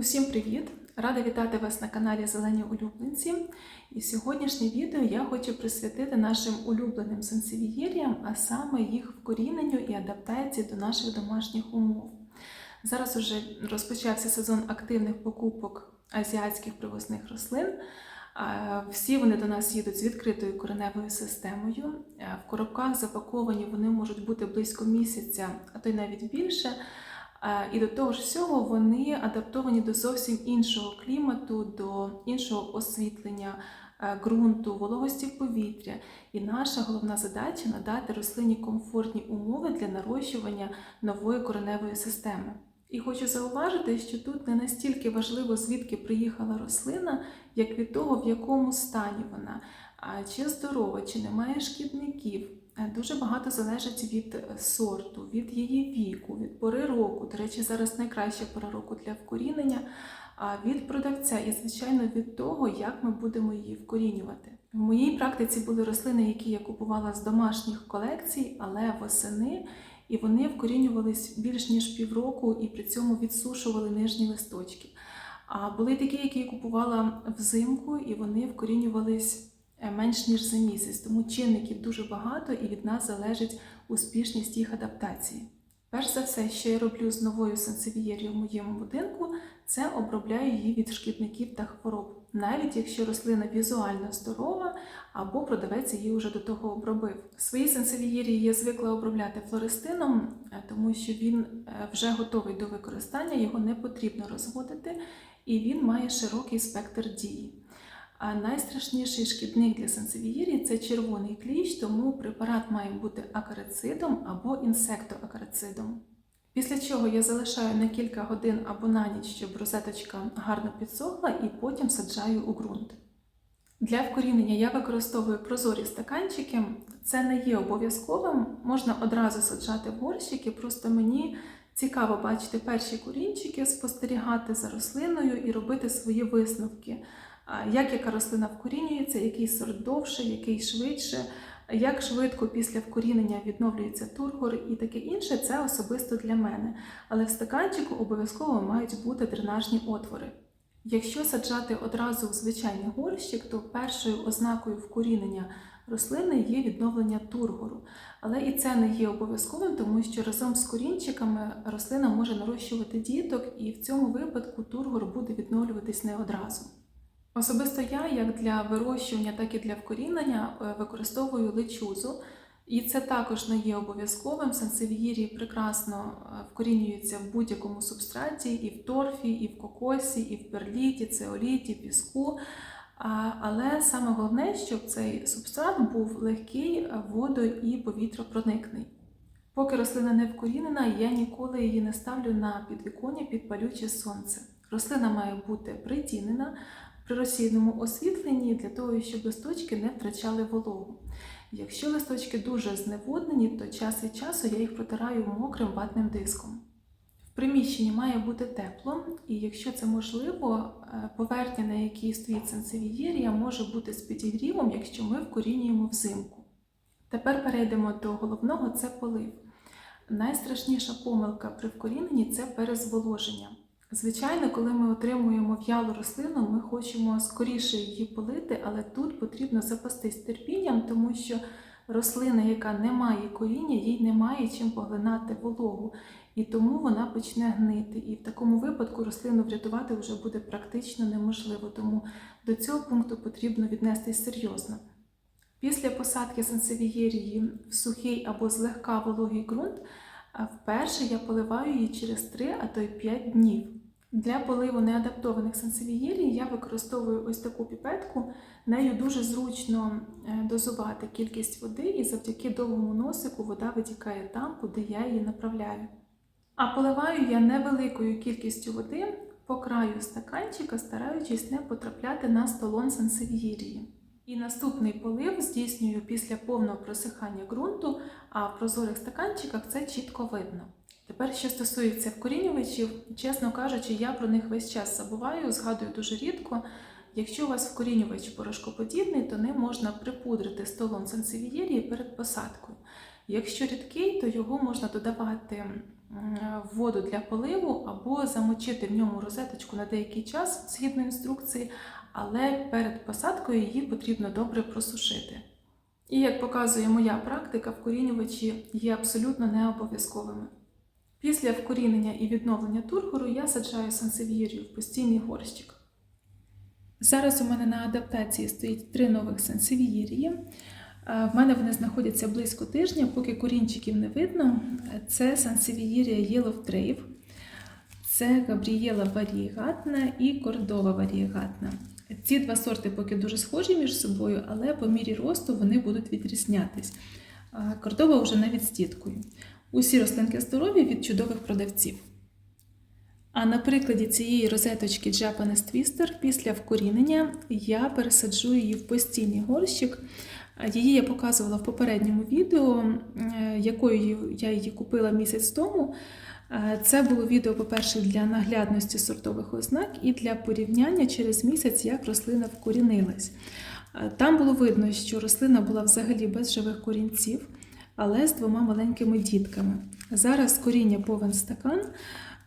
Усім привіт! Рада вітати вас на каналі Зелені Улюбленці. І сьогоднішнє відео я хочу присвятити нашим улюбленим сенсивієріям, а саме їх вкоріненню і адаптації до наших домашніх умов. Зараз уже розпочався сезон активних покупок азіатських привозних рослин. Всі вони до нас їдуть з відкритою кореневою системою. В коробках запаковані вони можуть бути близько місяця, а то й навіть більше. А, І до того ж всього вони адаптовані до зовсім іншого клімату, до іншого освітлення е, ґрунту, вологості повітря. І наша головна задача надати рослині комфортні умови для нарощування нової кореневої системи. І хочу зауважити, що тут не настільки важливо, звідки приїхала рослина, як від того, в якому стані вона, чи здорова, чи немає шкідників. Е, Дуже багато залежить від е, сорту, від її віку, від пори року. До речі, зараз найкраща пора року для вкорінення, а від продавця і, звичайно, від того, як ми будемо її вкорінювати. В моїй практиці були рослини, які я купувала з домашніх колекцій, але восени, і вони вкорінювались більш ніж півроку і при цьому відсушували нижні листочки. А були такі, які я купувала взимку, і вони вкорінювались менш ніж за місяць. Тому чинників дуже багато і від нас залежить успішність їх адаптації. Перш за все, що я роблю з новою сенсивієрією в моєму будинку, це обробляю її від шкідників та хвороб, навіть якщо рослина візуально здорова або продавець її вже до того обробив. Свої сенсивієрії я звикла обробляти флористином, е, тому що він е, вже готовий до використання, його не потрібно розводити, і він має широкий спектр дії. А найстрашніший шкідник для сенсивієрії це червоний кліщ, тому препарат має бути акарицидом або інсектоакарицидом. Після чого я залишаю на кілька годин або на ніч, щоб розеточка гарно підсохла, і потім саджаю у ґрунт. Для вкорінення я використовую прозорі стаканчики. Це не є обов'язковим, можна одразу саджати в горщики, просто мені цікаво бачити перші корінчики, спостерігати за рослиною і робити свої висновки. Як яка рослина вкорінюється, який сорт довше, який швидше, як швидко після вкорінення відновлюється тургор і таке інше, це особисто для мене. Але в стаканчику обов'язково мають бути дренажні отвори. Якщо саджати одразу в звичайний горщик, то першою ознакою вкорінення рослини є відновлення тургору. Але і це не є обов'язковим, тому що разом з корінчиками рослина може нарощувати діток, і в цьому випадку тургор буде відновлюватись не одразу. Особисто я, як для вирощування, так і для вкорінення, е, використовую лечузу. І це також не є обов'язковим. Сенсивієрії прекрасно е, вкорінюються в будь-якому субстраті, і в торфі, і в кокосі, і в перліті, цеоліті, піску. Але саме головне, щоб цей субстрат був легкий, е, водо і повітропроникний. Поки рослина не вкорінена, я ніколи її не ставлю на підвіконня під палюче сонце. Рослина має бути притінена при розсійному освітленні для того, щоб листочки не втрачали вологу. Якщо листочки дуже зневоднені, то час від часу я їх протираю мокрим ватним диском. В приміщенні має бути тепло, і якщо це можливо, е, поверхня, на якій стоїть сенсивієрія, може бути з підігрівом, якщо ми вкорінюємо взимку. Тепер перейдемо до головного це полив. Найстрашніша помилка при вкоріненні це перезволоження. Звичайно, коли ми отримуємо в'ялу рослину, ми хочемо скоріше її полити, але тут потрібно запастись терпінням, тому що рослина, яка не має коріння, їй немає чим поглинати вологу, і тому вона почне гнити. І в такому випадку рослину врятувати вже буде практично неможливо, тому до цього пункту потрібно віднестись серйозно. Після посадки сенсивієрії в сухий або злегка вологий ґрунт, вперше я поливаю її через 3, а то й 5 днів. Для поливу неадаптованих сенсивієрій я використовую ось таку піпетку. Нею дуже зручно е, дозувати кількість води, і завдяки довгому носику вода витікає там, куди я її направляю. А поливаю я невеликою кількістю води по краю стаканчика, стараючись не потрапляти на столон сенсивієрії. І наступний полив здійснюю після повного просихання ґрунту, а в прозорих стаканчиках це чітко видно. Тепер, що стосується вкорінювачів, чесно кажучи, я про них весь час забуваю, згадую дуже рідко. Якщо у вас вкорінювач порошкоподібний, то ним можна припудрити столом сенсивієрії перед посадкою. Якщо рідкий, то його можна додавати в воду для поливу або замочити в ньому розеточку на деякий час згідно інструкції, але перед посадкою її потрібно добре просушити. І як показує моя практика, вкорінювачі є абсолютно не обов'язковими. Після вкорінення і відновлення тургору я саджаю сансев'єрію в постійний горщик. Зараз у мене на адаптації стоїть три нових сансевієрії. Е, В мене вони знаходяться близько тижня, поки корінчиків не видно. Це сансевієрія Yellow Trave, це Габрієла варієгатна і Кордова варієгатна. Ці два сорти поки дуже схожі між собою, але по мірі росту вони будуть відрізнятись. Е, Кордова вже навіть з діткою. Усі рослинки здорові від чудових продавців. А на прикладі цієї розеточки Japanese Twister після вкорінення я пересаджу її в постійний горщик. Її я показувала в попередньому відео, якою я її купила місяць тому. Це було відео, по-перше, для наглядності сортових ознак і для порівняння через місяць, як рослина вкорінилась. Там було видно, що рослина була взагалі без живих корінців, але з двома маленькими дітками. Зараз коріння повен стакан.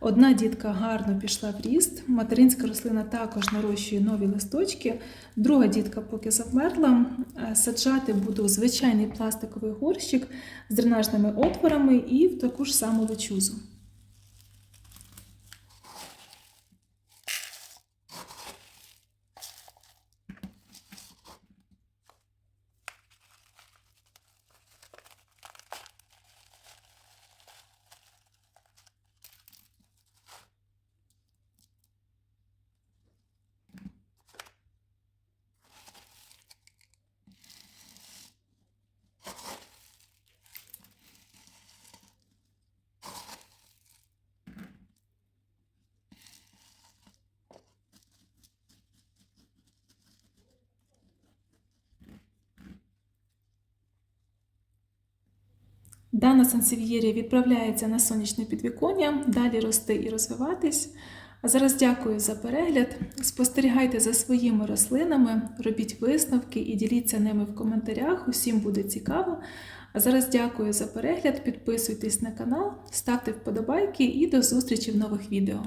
Одна дітка гарно пішла в ріст, материнська рослина також нарощує нові листочки. Друга дітка поки завмерла. Е, Саджати буду звичайний пластиковий горщик з дренажними отворами і в таку ж саму лечузу. Дана сансев'єрія відправляється на сонячне підвіконня, далі рости і розвиватись. А зараз дякую за перегляд. Спостерігайте за своїми рослинами, робіть висновки і діліться ними в коментарях. Усім буде цікаво. А зараз дякую за перегляд. Підписуйтесь на канал, ставте вподобайки і до зустрічі в нових відео.